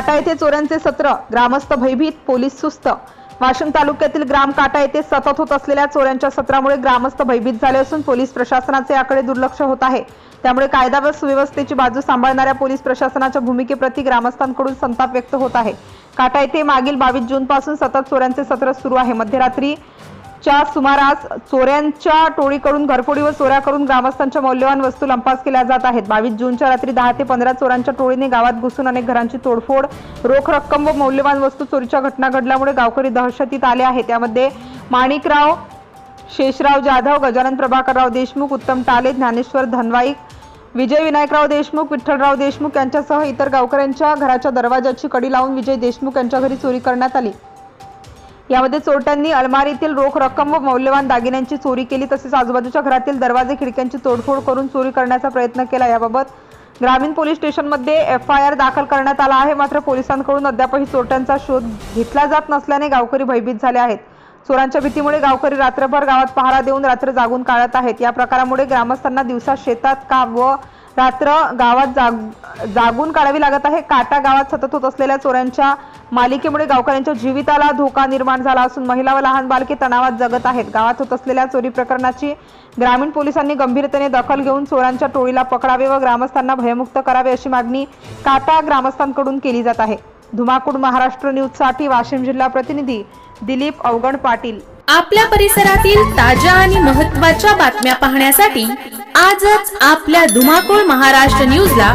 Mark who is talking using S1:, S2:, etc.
S1: काटा येथे चोऱ्यांचे सत्र ग्रामस्थ भयभीत पोलीस सुस्त. वाशिम तालुक्यातील ग्राम काटा येथे सतत होत असलेल्या चोऱ्यांच्या सत्रामुळे ग्रामस्थ भयभीत झाले असून पोलीस प्रशासनाचे याकडे दुर्लक्ष होत आहे. त्यामुळे कायदा व सुव्यवस्थेची बाजू सांभाळणाऱ्या पोलीस प्रशासनाच्या भूमिकेप्रती ग्रामस्थांकडून संताप व्यक्त होत आहे. काटा येथे मागील बावीस जून पासून सतत चोऱ्यांचे सत्र सुरू आहे. मध्यरात्री च्या सुमारास चोऱ्यांच्या टोळीकडून घरफोडी व चोऱ्या करून ग्रामस्थांच्या मौल्यवान वस्तू लंपास केल्या जात आहेत. बावीस जूनच्या रात्री दहा ते पंधरा चोरांच्या टोळीने गावात घुसून अनेक घरांची तोडफोड रोख रक्कम व मौल्यवान वस्तू चोरीच्या घटना घडल्यामुळे गावकरी दहशतीत आले आहेत. त्यामध्ये माणिकराव शेषराव जाधव गजानन प्रभाकरराव देशमुख उत्तम टाले ज्ञानेश्वर धनवाईक विजय विनायकराव देशमुख विठ्ठलराव देशमुख यांच्यासह इतर गावकऱ्यांच्या घराच्या दरवाजाची कडी लावून विजय देशमुख यांच्या घरी चोरी करण्यात आली. यामध्ये चोरट्यांनी अलमारीतील रोख रक्कम व मौल्यवान दागिन्यांची चोरी केली तसेच आजूबाजूच्या घरातील दरवाजे खिडक्यांची तोडफोड करून चोरी करण्याचा प्रयत्न केला. याबाबत ग्रामीण पोलीस स्टेशनमध्ये एफ आय आर दाखल करण्यात आला आहे. मात्र पोलिसांकडून अद्यापही चोरट्यांचा शोध घेतला जात नसल्याने गावकरी भयभीत झाले आहेत. चोरांच्या भीतीमुळे गावकरी रात्रभर गावात पहारा देऊन रात्र जागून काढत आहेत. या प्रकारामुळे ग्रामस्थांना दिवसा शेतात काम व रात्र गावात जाग जागून काढावी लागत आहे. काटा गावात सतत होत असलेल्या चोऱ्यांच्या मालिकेमुळे गावकऱ्यांच्या जीविताला धोका निर्माण झाला असून महिला व लहान बालके तणावात जगत आहेत. गावात होत असलेल्या चोरी प्रकरणाची ग्रामीण पोलिसांनी गंभीरतेने दखल घेऊन चोरांच्या टोळीला पकडावे व ग्रामस्थांना भयमुक्त करावे अशी मागणी काटा ग्रामस्थांकडून केली जात आहे. धुमाकूळ महाराष्ट्र न्यूजसाठी वाशिम जिल्हा प्रतिनिधी दिलीप अवगण पाटील.
S2: आपल्या परिसरातील ताज्या आणि महत्त्वाच्या बातम्या पाहण्यासाठी आजच आपल्या धुमाकूळ महाराष्ट्र न्यूजला